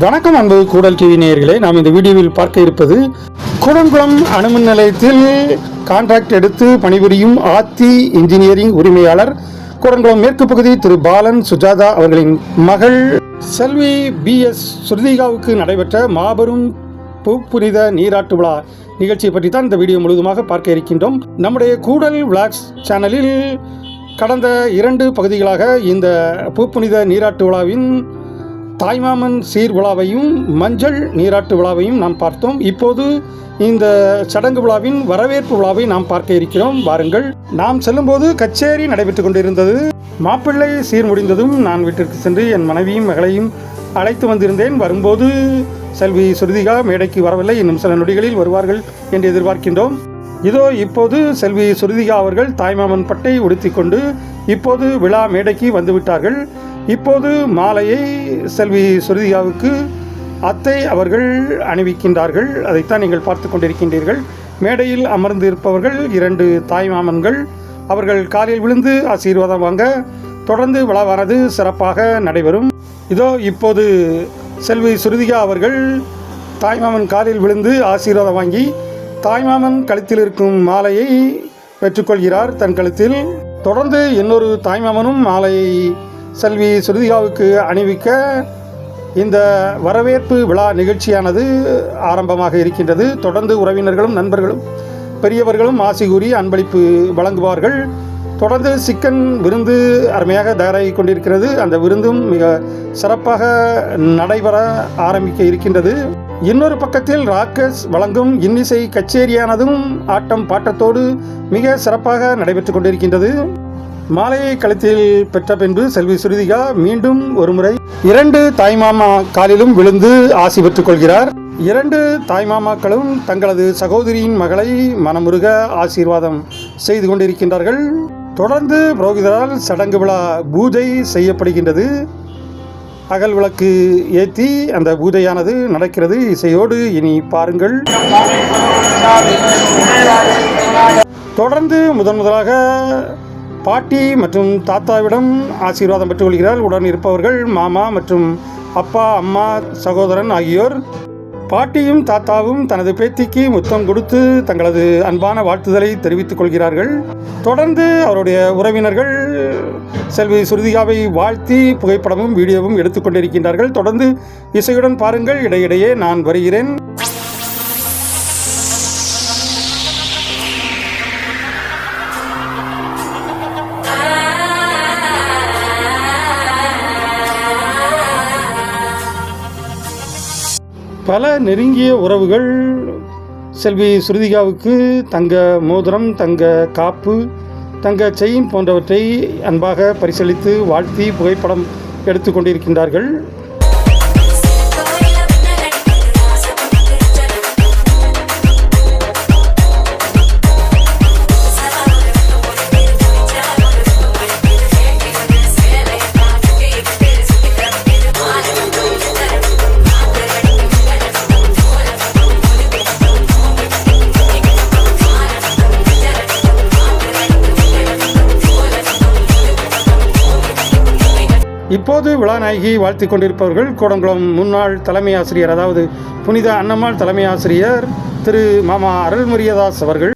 வணக்கம் அன்பு கூடல் டிவி நேயர்களே நாம் இந்த வீடியோவில் பார்க்க இருப்பது கூடங்குளம் அணுமின் நிலையத்தில் கான்ட்ராக்ட் எடுத்து பணிபுரியும் ஆத்தி இன்ஜினியரிங் உரிமையாளர் கூடங்குளம் மேற்கு பகுதி திரு பாலன் சுஜாதா அவர்களின் மகள் செல்வி பி எஸ் ஸ்ருதிகாவுக்கு நடைபெற்ற மாபெரும் புனித நீராட்டு விழா நிகழ்ச்சியை பற்றி தான் இந்த வீடியோ முழுவதுமாக பார்க்க இருக்கின்றோம். நம்முடைய கூடல் விளாக்ஸ் சேனலில் கடந்த இரண்டு பகுதிகளாக இந்த பூப்புனித நீராட்டு விழாவின் தாய்மாமன் சீர் விழாவையும் மஞ்சள் நீராட்டு விழாவையும் நாம் பார்த்தோம். இப்போது இந்த சடங்கு விழாவின் வரவேற்பு விழாவை நாம் பார்க்க இருக்கிறோம். வாருங்கள். நாம் செல்லும்போது கச்சேரி நடைபெற்றுக் கொண்டிருந்தது. மாப்பிள்ளை சீர் முடிந்ததும் நான் வீட்டிற்கு சென்று என் மனைவியும் மகளையும் அழைத்து வந்திருந்தேன். வரும்போது செல்வி சுருதிகா மேடைக்கு வரவில்லை. இன்னும் சில நொடிகளில் வருவார்கள் என்று எதிர்பார்க்கின்றோம். இதோ இப்போது செல்வி சுருதிகா அவர்கள் தாய்மாமன் பட்டை உடுத்திக்கொண்டு இப்போது விழா மேடைக்கு வந்துவிட்டார்கள். இப்போது மாலையை செல்வி சுருதிகாவுக்கு அத்தை அவர்கள் அணிவிக்கின்றார்கள். அதைத்தான் நீங்கள் பார்த்து கொண்டிருக்கின்றீர்கள். மேடையில் அமர்ந்து இருப்பவர்கள் இரண்டு தாய்மாமன்கள் அவர்கள் காலில் விழுந்து ஆசீர்வாதம் வாங்க தொடர்ந்து விழாவானது சிறப்பாக நடைபெறும். இதோ இப்போது செல்வி சுருதிகா அவர்கள் தாய்மாமன் காலில் விழுந்து ஆசீர்வாதம் வாங்கி தாய்மாமன் கழுத்தில் இருக்கும் மாலையை பெற்றுக்கொள்கிறார் தன் கழுத்தில். தொடர்ந்து இன்னொரு தாய்மாமனும் மாலையை செல்வி சுருதிகாவுக்கு அணிவிக்க இந்த வரவேற்பு விழா நிகழ்ச்சியானது ஆரம்பமாக இருக்கின்றது. தொடர்ந்து உறவினர்களும் நண்பர்களும் பெரியவர்களும் ஆசி கூறி அன்பளிப்பு வழங்குவார்கள். தொடர்ந்து சிக்கன் விருந்து அருமையாக தயாராகி கொண்டிருக்கிறது. அந்த விருந்தும் மிக சிறப்பாக நடைபெற ஆரம்பிக்க இருக்கின்றது. இன்னொரு பக்கத்தில் ராக்கர்ஸ் வழங்கும் இன்னிசை கச்சேரியானதும் ஆட்டம் பாட்டத்தோடு மிக சிறப்பாக நடைபெற்று கொண்டிருக்கின்றது. மாலையை கழுத்தில் பெற்ற பின்பு செல்வி சுருதிகா மீண்டும் ஒருமுறை இரண்டு தாய்மாமா காலிலும் விழுந்து ஆசி பெற்றுக் கொள்கிறார். இரண்டு தாய்மாமாக்களும் தங்களது சகோதரியின் மகளை மனமுருக ஆசீர்வாதம் செய்து கொண்டிருக்கின்றார்கள். தொடர்ந்து புரோகிதரால் சடங்கு விழா பூஜை செய்யப்படுகின்றது. அகல் விளக்கு ஏற்றி அந்த பூஜையானது நடக்கிறது. இசையோடு இனி பாருங்கள். தொடர்ந்து முதன் முதலாக பாட்டி மற்றும் தாத்தாவிடம் ஆசீர்வாதம் பெற்றுக்கொள்கிறார். உடன் இருப்பவர்கள் மாமா மற்றும் அப்பா அம்மா சகோதரன் ஆகியோர். பாட்டியும் தாத்தாவும் தனது பேத்திக்கு முத்தம் கொடுத்து தங்களது அன்பான வாழ்த்துதலை தெரிவித்துக் கொள்கிறார்கள். தொடர்ந்து அவருடைய உறவினர்கள் செல்வி சுருதிகாவை வாழ்த்தி புகைப்படமும் வீடியோவும் எடுத்துக்கொண்டிருக்கின்றார்கள் தொடர்ந்து இசையுடன் பாருங்கள். இடையிடையே நான் வருகிறேன். பல நெருங்கிய உறவுகள். செல்வி ஸ்ருதிகாவுக்கு தங்க மோதிரம் தங்க காப்பு தங்க செயின் போன்றவற்றை அன்பாக பரிசளித்து வாழ்த்தி புகைப்படம் எடுத்துக்கொண்டிருக்கின்றார்கள் இப்போது விழாநாயகி வாழ்த்திக் கொண்டிருப்பவர்கள் கூடங்குளம் முன்னாள் தலைமை ஆசிரியர் அதாவது புனித அன்னம்மாள் தலைமை ஆசிரியர் திரு மாமா அருள்முரியதாஸ் அவர்கள்.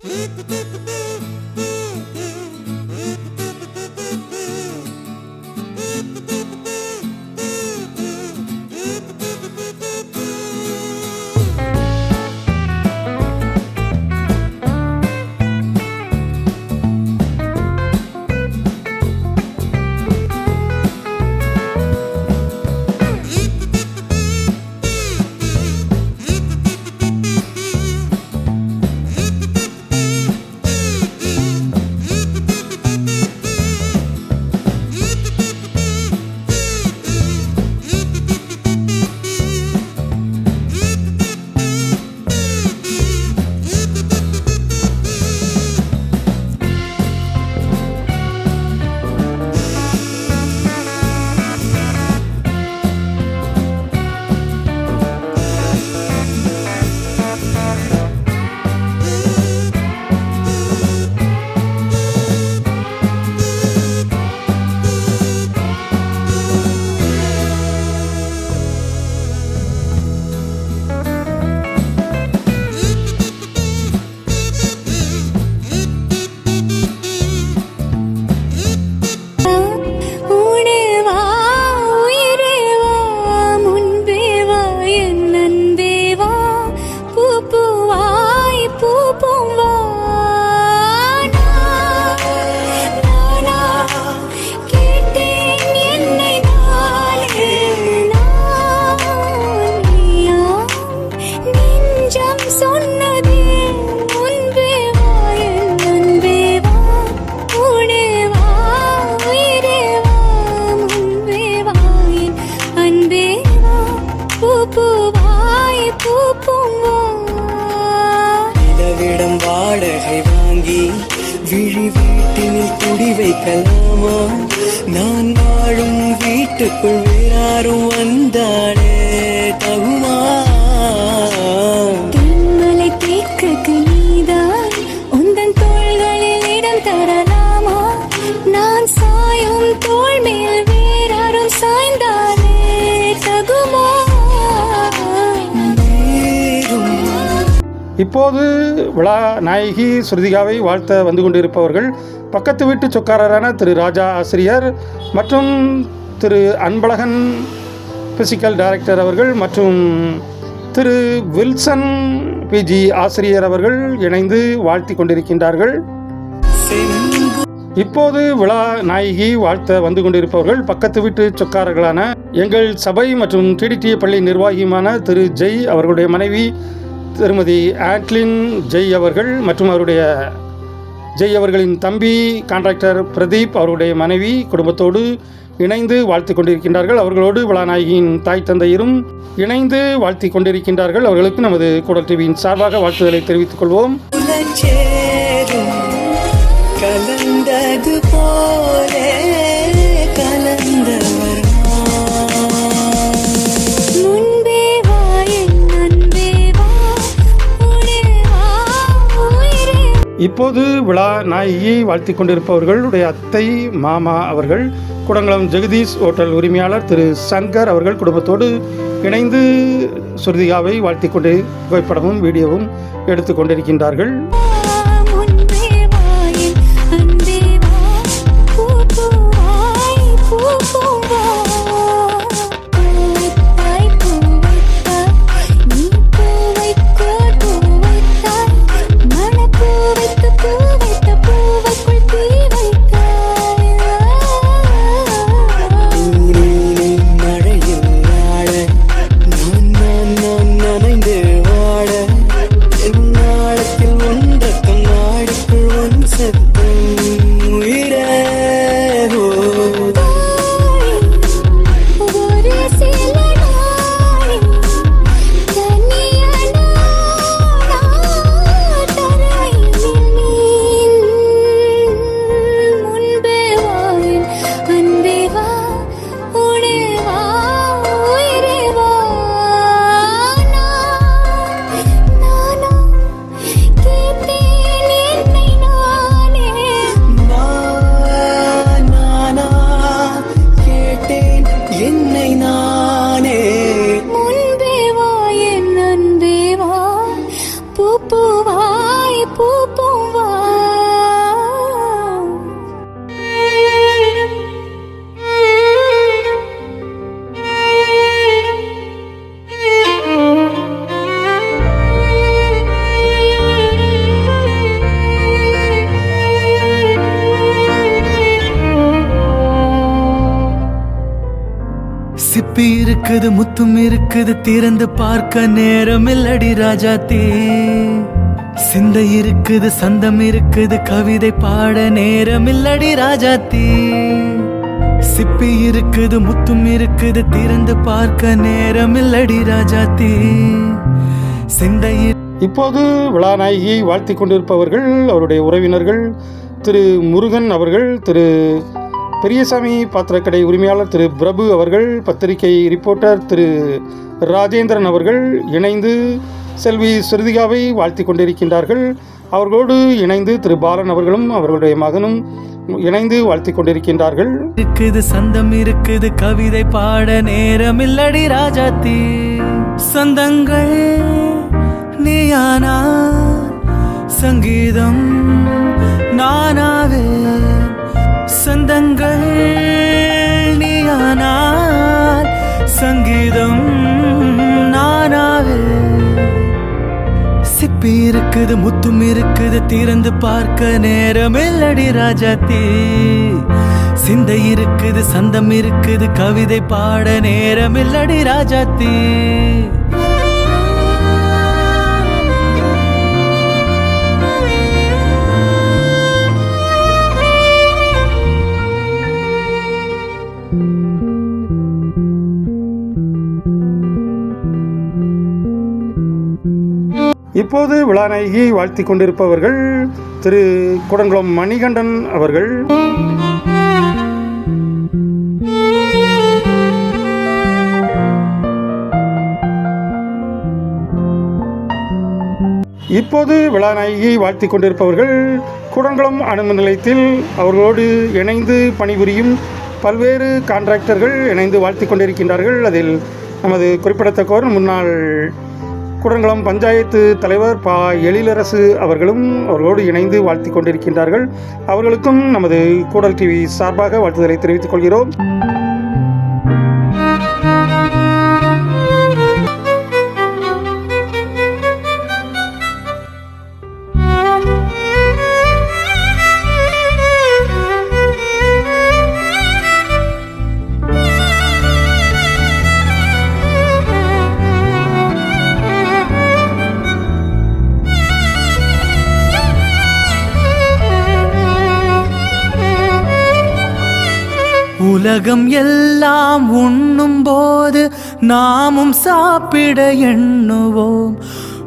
வைக்கலாமா நான் வாழும் வீட்டுக்குள் வேறாரும் வந்தானே இப்போது விழா நாயகி ஸ்ருதிகாவை வாழ்த்த வந்து கொண்டிருப்பவர்கள் பக்கத்து வீட்டு சொக்காரரான திரு ராஜா ஆசிரியர் மற்றும் திரு அன்பழகன் பிசிக்கல் டைரக்டர் அவர்கள் மற்றும் திரு வில்சன் பிஜி ஆசிரியர் அவர்கள் இணைந்து வாழ்த்தி கொண்டிருக்கின்றார்கள். இப்போது விழா நாயகி வாழ்த்த வந்து கொண்டிருப்பவர்கள் பக்கத்து வீட்டு சொக்காரர்களான எங்கள் சபை மற்றும் டிடிடி பள்ளி நிர்வாகியுமான திரு ஜெய் அவர்களுடைய மனைவி திருமதி ஆட்லின் ஜெய் அவர்கள் மற்றும் அவருடைய ஜெய் அவர்களின் தம்பி கான்ட்ராக்டர் பிரதீப் அவருடைய மனைவி குடும்பத்தோடு இணைந்து வாழ்த்தி கொண்டிருக்கின்றார்கள். அவர்களோடு விழாநாயகியின் தாய் தந்தையரும் இணைந்து வாழ்த்தி கொண்டிருக்கின்றார்கள். அவர்களுக்கு நமது குடல் டிவியின் சார்பாக வாழ்த்துதலை தெரிவித்துக் கொள்வோம். கலந்தது போலே இப்போது விழா நாயகியை வாழ்த்தி கொண்டிருப்பவர்களுடைய அத்தை மாமா அவர்கள் குடங்குளம் ஜெகதீஷ் ஹோட்டல் உரிமையாளர் திரு சங்கர் அவர்கள் குடும்பத்தோடு இணைந்து சுருதிகாவை வாழ்த்தி கொண்டு புகைப்படமும் வீடியோவும் எடுத்து கொண்டிருக்கின்றார்கள். இருக்குது முத்தும் இருக்குது திறந்து பார்க்க நேரம் இல்லடி ராஜாத்தி சிந்தை இருக்குது சந்தம் இருக்குது கவிதை பாட நேரம் இல்லடி ராஜாத்தி சிப்பி இருக்குது முத்தும் இருக்குது திறந்து பார்க்க நேரம் இல்லடி ராஜாத்தி சிந்தை இப்போது விழாநாயகியை வாழ்த்தி கொண்டிருப்பவர்கள் அவருடைய உறவினர்கள் திரு முருகன் அவர்கள் திரு பெரியசாமி பாத்திரக்கடை உரிமையாளர் திரு பிரபு அவர்கள் பத்திரிகை ரிப்போர்ட்டர் திரு ராஜேந்திரன் அவர்கள் இணைந்து செல்வி ஸ்ருதிகாவை வாழ்த்தி கொண்டிருக்கின்றார்கள். அவர்களோடு இணைந்து திரு பாலன் அவர்களும் அவர்களுடைய மகனும் இணைந்து வாழ்த்தி கொண்டிருக்கின்றார்கள். இருக்குது சந்தம் இருக்குது கவிதை பாட நேரம் இல்லடி ராஜாத்தி. சந்தங்கள் நீயானா சங்கீதம் நானாவே சந்தங்கள் நீயானால் சங்கீதம் நானாவே. சிப்பி இருக்குது முத்தும் இருக்குது திறந்து பார்க்க நேரம் இல்லடி ராஜாத்தி. சிந்தை இருக்குது சந்தம் இருக்குது கவிதை பாட நேரம் இல்லடி ராஜாத்தி. இப்போது விழாநாயகி வாழ்த்தி கொண்டிருப்பவர்கள் திரு குடங்குளம் மணிகண்டன் அவர்கள். இப்போது விழாநாயகியை வாழ்த்தி கொண்டிருப்பவர்கள் குடங்குளம் அணுமின் நிலையத்தில் அவர்களோடு இணைந்து பணிபுரியும் பல்வேறு கான்ட்ராக்டர்கள் இணைந்து வாழ்த்தி கொண்டிருக்கின்றார்கள். அதில் நமது குறிப்பிடத்தக்கோர் முன்னாள் குடங்குளம் பஞ்சாயத்து தலைவர் பா. எழிலரசு அவர்களும் அவர்களோடு இணைந்து வாழ்த்தி கொண்டிருக்கின்றார்கள். அவர்களுக்கும் நமது கூடல் டிவி சார்பாக வாழ்த்துதலை தெரிவித்துக் கொள்கிறோம். உலகம் எல்லாம் உண்ணும் போது நாமும் சாப்பிட எண்ணுவோம்.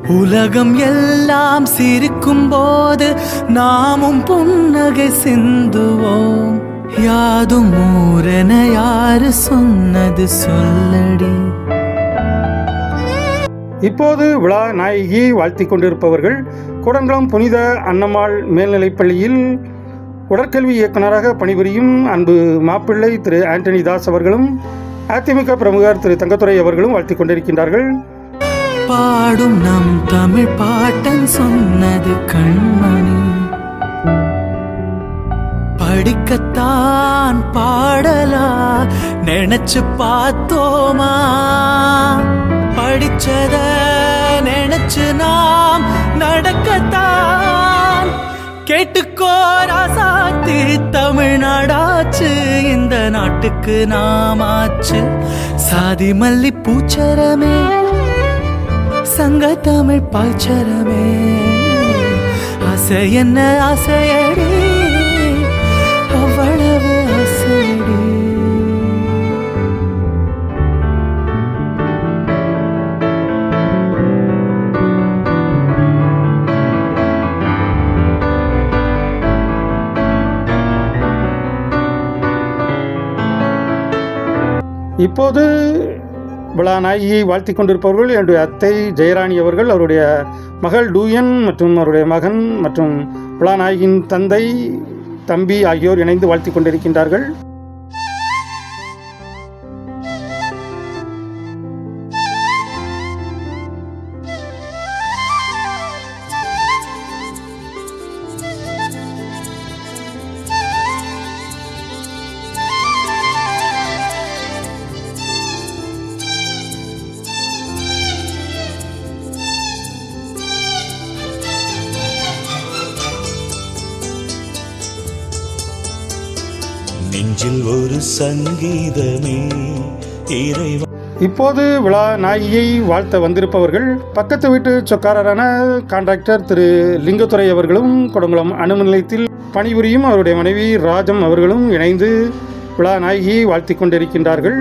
உலகம் எல்லாம் சிரிக்கும் போது நாமும் புன்னகை சிந்துவோம். யாதும் ஊரென யாரு சொன்னது சொல்லடி. இப்போது விழா நாயகி வாழ்த்தி கொண்டிருப்பவர்கள் குடங்குளம் புனித அன்னம்மாள் மேல்நிலைப்பள்ளியில் உடற்கல்வி இயக்குநராக பணிபுரியும் அன்பு மாப்பிள்ளை திரு ஆண்டனி தாஸ் அவர்களும் அதிமுக பிரமுகர் திரு தங்கத்துரை அவர்களும் வாழ்த்திக் கொண்டிருக்கின்றார்கள். பாடும் நம் தமிழ் பாட்டன் சொன்னது கண்மணி. படிக்கத்தான் பாடலா நினைச்சு பார்த்தோமா? படிச்சத நினைச்சு நாம் நடக்கத்தான் கேட்டுக்கோ ராசாத்தி தமிழ்நாடாச்சு. இந்த நாட்டுக்கு நாமாச்சு. சாதி மல்லி பூச்சரமே சங்க தமிழ் பாய்ச்சரமே ஆசை என்ன ஆசையடி? இப்போது விழா நாயகியை வாழ்த்தி கொண்டிருப்பவர்கள் என்னுடைய அத்தை ஜெயராணி அவர்கள் அவருடைய மகள் டூயன் மற்றும் அவருடைய மகன் மற்றும் விழா நாயகியின் தந்தை தம்பி ஆகியோர் இணைந்து வாழ்த்தி கொண்டிருக்கின்றார்கள். நெஞ்சில் ஒரு சங்கீதமே. இறைவா இப்போது விழா நாயகியை வாழ்த்த வந்திருப்பவர்கள் பக்கத்து வீட்டு சொக்காரரான கான்ட்ராக்டர் திரு லிங்கத்துறை அவர்களும் கொடுங்குளம் அணுமின் நிலையத்தில் பணிபுரியும் அவருடைய மனைவி ராஜம் அவர்களும் இணைந்து விழா நாயகியை வாழ்த்தி கொண்டிருக்கின்றார்கள்.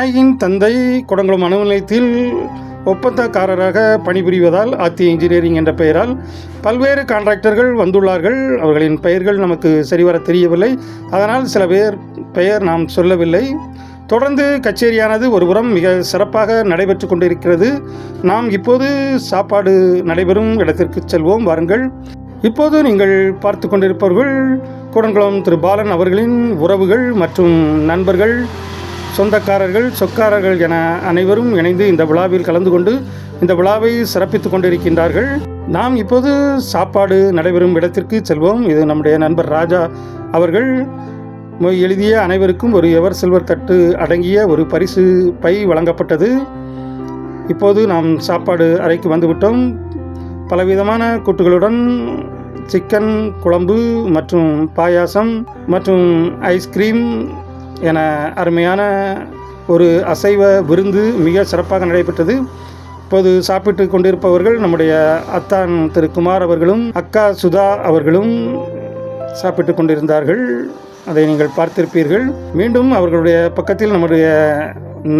விழா தந்தை குடங்குளம் அணு நிலையத்தில் ஒப்பந்தக்காரராக பணிபுரிவதால் ஆத்தி இன்ஜினியரிங் என்ற பெயரால் பல்வேறு கான்ட்ராக்டர்கள் வந்துள்ளார்கள். அவர்களின் பெயர்கள் நமக்கு சரிவர தெரியவில்லை. அதனால் சில பேர் பெயர் நாம் சொல்லவில்லை. தொடர்ந்து கச்சேரியானது ஒருபுறம் மிக சிறப்பாக நடைபெற்று கொண்டிருக்கிறது. நாம் இப்போது சாப்பாடு நடைபெறும் இடத்திற்கு செல்வோம். வாருங்கள். இப்போது நீங்கள் பார்த்து கொண்டிருப்பவர்கள் கூடங்குளம் திரு பாலன் அவர்களின் உறவுகள் மற்றும் நண்பர்கள் சொந்தக்காரர்கள் சொக்காரர்கள் என அனைவரும் இணைந்து இந்த விழாவில் கலந்து கொண்டு இந்த விழாவை சிறப்பித்துக் கொண்டிருக்கின்றார்கள். நாம் இப்போது சாப்பாடு நடைபெறும் இடத்திற்கு செல்வோம். இது நம்முடைய நண்பர் ராஜா அவர்கள். மொய் எழுதிய அனைவருக்கும் ஒரு எவர் சில்வர் தட்டு அடங்கிய ஒரு பரிசு பை வழங்கப்பட்டது. இப்போது நாம் சாப்பாடு அறைக்கு வந்துவிட்டோம். பலவிதமான கூட்டுகளுடன் சிக்கன் குழம்பு மற்றும் பாயாசம் மற்றும் ஐஸ்கிரீம் என அருமையான ஒரு அசைவ விருந்து மிக சிறப்பாக நடைபெற்றது. இப்போது சாப்பிட்டு கொண்டிருப்பவர்கள் நம்முடைய அத்தான் திரு குமார் அவர்களும் அக்கா சுதா அவர்களும் சாப்பிட்டு கொண்டிருந்தார்கள். அதை நீங்கள் பார்த்திருப்பீர்கள். மீண்டும் அவர்களுடைய பக்கத்தில் நம்முடைய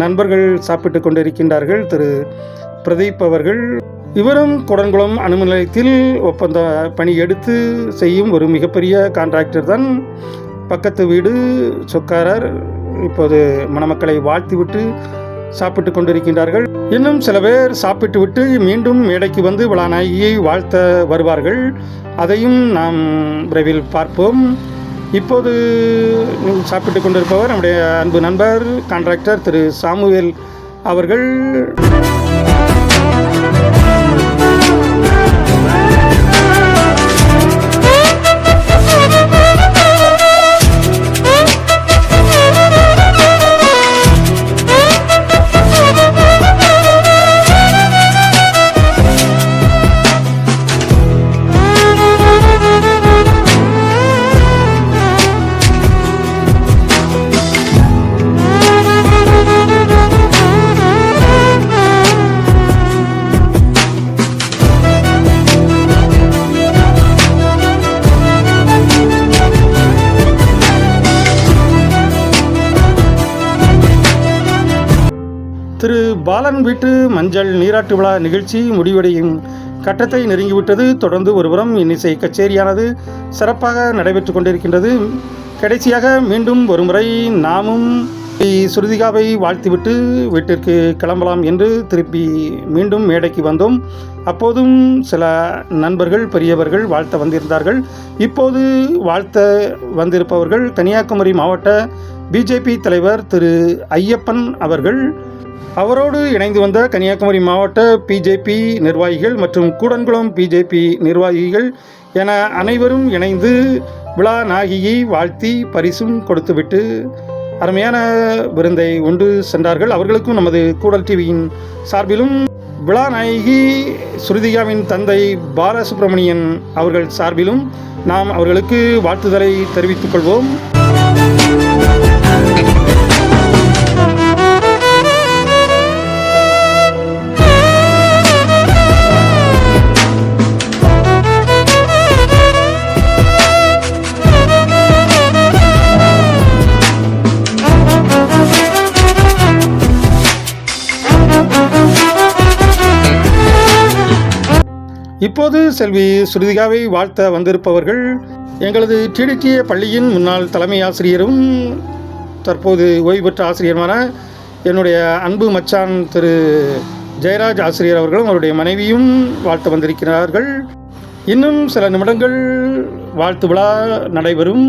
நண்பர்கள் சாப்பிட்டு கொண்டிருக்கின்றார்கள். திரு பிரதீப் அவர்கள். இவரும் குடன்குளம் அணுமின் நிலையத்தில் ஒப்பந்த பணி எடுத்து செய்யும் ஒரு மிகப்பெரிய கான்ட்ராக்டர் தான். பக்கத்து வீடு சொக்காரர் இப்போது மணமக்களை வாழ்த்திவிட்டு சாப்பிட்டு கொண்டிருக்கின்றார்கள். இன்னும் சில பேர் சாப்பிட்டு விட்டு மீண்டும் மேடைக்கு வந்து விழாநாயகியை வாழ்த்த வருவார்கள். அதையும் நாம் விரைவில் பார்ப்போம். இப்போது சாப்பிட்டு கொண்டிருப்பவர் நம்முடைய அன்பு நண்பர் கான்ட்ராக்டர் திரு சாமுவேல் அவர்கள். பாலன் வீட்டு மஞ்சள் நீராட்டு விழா நிகழ்ச்சி முடிவடையும். கட்டத்தை நெருங்கிவிட்டது. தொடர்ந்து ஒருபுறம் இன்னிசை கச்சேரியானது சிறப்பாக நடைபெற்று கொண்டிருக்கின்றது. கடைசியாக மீண்டும் ஒருமுறை நாமும் ஸ்ருதிகாவை வாழ்த்திவிட்டு வீட்டிற்கு கிளம்பலாம் என்று திருப்பி மீண்டும் மேடைக்கு வந்தோம். அப்போதும் சில நண்பர்கள் பெரியவர்கள் வாழ்த்த வந்திருந்தார்கள். இப்போது வாழ்த்த வந்திருப்பவர்கள் கன்னியாகுமரி மாவட்ட பிஜேபி தலைவர் திரு ஐயப்பன் அவர்கள் அவரோடு இணைந்து வந்த கன்னியாகுமரி மாவட்ட பிஜேபி நிர்வாகிகள் மற்றும் கூடன்குளம் பிஜேபி நிர்வாகிகள் என அனைவரும் இணைந்து விழா நாயகியை வாழ்த்தி பரிசும் கொடுத்துவிட்டு அருமையான விருந்தை உண்டு சென்றார்கள். அவர்களுக்கும் நமது கூடல் டிவியின் சார்பிலும் விழா நாயகி ஸ்ருதிகாவின் தந்தை பாலசுப்ரமணியன் அவர்கள் சார்பிலும் நாம் அவர்களுக்கு வாழ்த்துதலை தெரிவித்துக் கொள்வோம். இப்போது செல்வி ஸ்ருதிகாவை வாழ்த்த வந்திருப்பவர்கள் எங்களது டிடிடிஏ பள்ளியின் முன்னாள் தலைமை ஆசிரியரும் தற்போது ஓய்வு பெற்ற ஆசிரியருமான என்னுடைய அன்பு மச்சான் திரு ஜெயராஜ் ஆசிரியர் அவர்களும் அவருடைய மனைவியும் வாழ்த்து வந்திருக்கிறார்கள். இன்னும் சில நிமிடங்கள் வாழ்த்து விழா நடைபெறும்.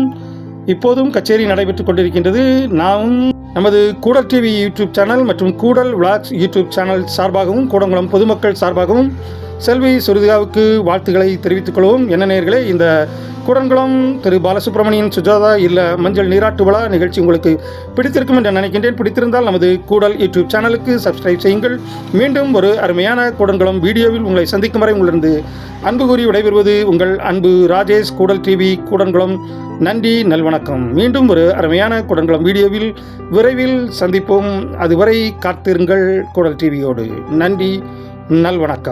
இப்போதும் கச்சேரி நடைபெற்றுக் கொண்டிருக்கின்றது. நாம் நமது கூடல் டிவி யூடியூப் சேனல் மற்றும் கூடல் விளாக்ஸ் யூடியூப் சேனல் சார்பாகவும் கூடங்குளம் பொதுமக்கள் சார்பாகவும் செல்வி சுருதிகாவுக்கு வாழ்த்துக்களை தெரிவித்துக் கொள்வோம். என்ன நேர்களே இந்த கூடன்குளம் திரு பாலசுப்ரமணியன் சுஜாதா இல்லை மஞ்சள் நீராட்டு விழா நிகழ்ச்சி உங்களுக்கு பிடித்திருக்கும் என்று நினைக்கின்றேன். பிடித்திருந்தால் நமது கூடல் யூடியூப் சேனலுக்கு சப்ஸ்கிரைப் செய்யுங்கள். மீண்டும் ஒரு அருமையான கூடன்குளம் வீடியோவில் உங்களை சந்திக்கும் வரை உங்களிருந்து அன்பு கூறி விடைபெறுவது உங்கள் அன்பு ராஜேஷ் கூடல் டிவி கூடன்குளம். நன்றி நல்வணக்கம். மீண்டும் ஒரு அருமையான கூடன்குளம் வீடியோவில் விரைவில் சந்திப்போம். அதுவரை காத்திருங்கள் கூடல் டிவியோடு நன்றி நல்வணக்கம்.